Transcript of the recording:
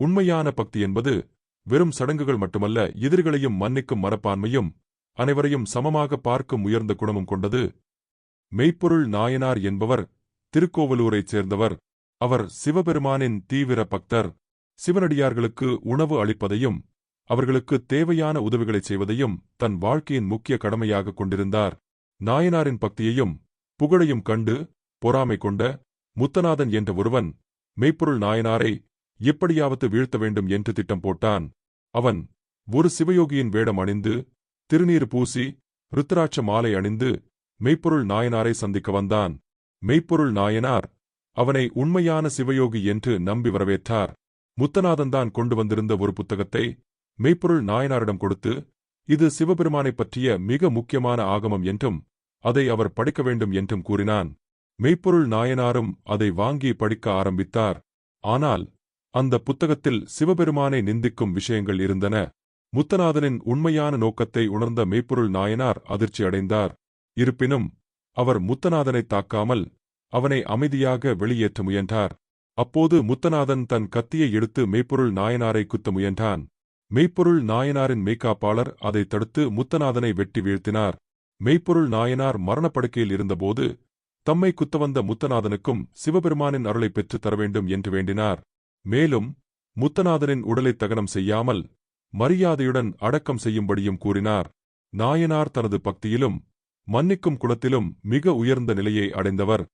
உண்மையான பக்தி என்பது வெறும் சடங்குகள் மட்டுமல்ல எதிரிகளையும் மன்னிக்கும் மரப்பான்மையும் அனைவரையும் சமமாக பார்க்கும் உயர்ந்த குணமும் கொண்டது. மெய்ப்பொருள் நாயனார் என்பவர் திருக்கோவலூரைச் சேர்ந்தவர். அவர் சிவபெருமானின் தீவிர பக்தர். சிவனடியார்களுக்கு உணவு அளிப்பதையும் அவர்களுக்கு தேவையான உதவிகளைச் செய்வதையும் தன் வாழ்க்கையின் முக்கிய கடமையாக கொண்டிருந்தார். நாயனாரின் பக்தியையும் புகழையும் கண்டு பொறாமை கொண்ட முத்தநாதன் என்ற ஒருவன் மெய்ப்பொருள் நாயனாரை எப்படியாவது வீழ்த்த வேண்டும் என்று திட்டம் போட்டான். அவன் ஒரு சிவயோகியின் வேடம் அணிந்து திருநீர் பூசி ருத்ராட்ச மாலை அணிந்து மெய்ப்பொருள் நாயனாரை சந்திக்க வந்தான். மெய்ப்பொருள் நாயனார் அவனை உண்மையான சிவயோகி என்று நம்பி வரவேற்றார். முத்தநாதன்தான் கொண்டு வந்திருந்த ஒரு புத்தகத்தை மெய்ப்பொருள் நாயனாரிடம் கொடுத்து இது சிவபெருமானைப் பற்றிய மிக முக்கியமான ஆகமம் என்றும் அதை அவர் படிக்க வேண்டும் என்றும் கூறினான். மெய்ப்பொருள் நாயனாரும் அதை வாங்கி படிக்க ஆரம்பித்தார். ஆனால் அந்த புத்தகத்தில் சிவபெருமானை நிந்திக்கும் விஷயங்கள் இருந்தன. முத்தநாதனின் உண்மையான நோக்கத்தை உணர்ந்த மெய்ப்பொருள் நாயனார் அதிர்ச்சி அடைந்தார். இருப்பினும் அவர் முத்தநாதனை தாக்காமல் அவனை அமைதியாக வெளியேற்ற முயன்றார். அப்போது முத்தநாதன் தன் கத்தியை எடுத்து மெய்ப்பொருள் நாயனாரை குத்த முயன்றான். மெய்ப்பொருள் நாயனாரின் மெய்க்காப்பாளர் அதை தடுத்து முத்தநாதனை வெட்டி வீழ்த்தினார். மெய்ப்பொருள் நாயனார் மரணப்படுக்கையில் இருந்தபோது தம்மை குத்தவந்த முத்தநாதனுக்கும் சிவபெருமானின் அருளை பெற்றுத் தர வேண்டும் என்று வேண்டினார். மேலும் முத்தநாதனின் உடலை தகனம் செய்யாமல் மரியாதையுடன் அடக்கம் செய்யும்படியும் கூறினார். நாயனார் தனது பக்தியிலும் மன்னிக்கும் குணத்திலும் மிக உயர்ந்த நிலையை அடைந்தவர்.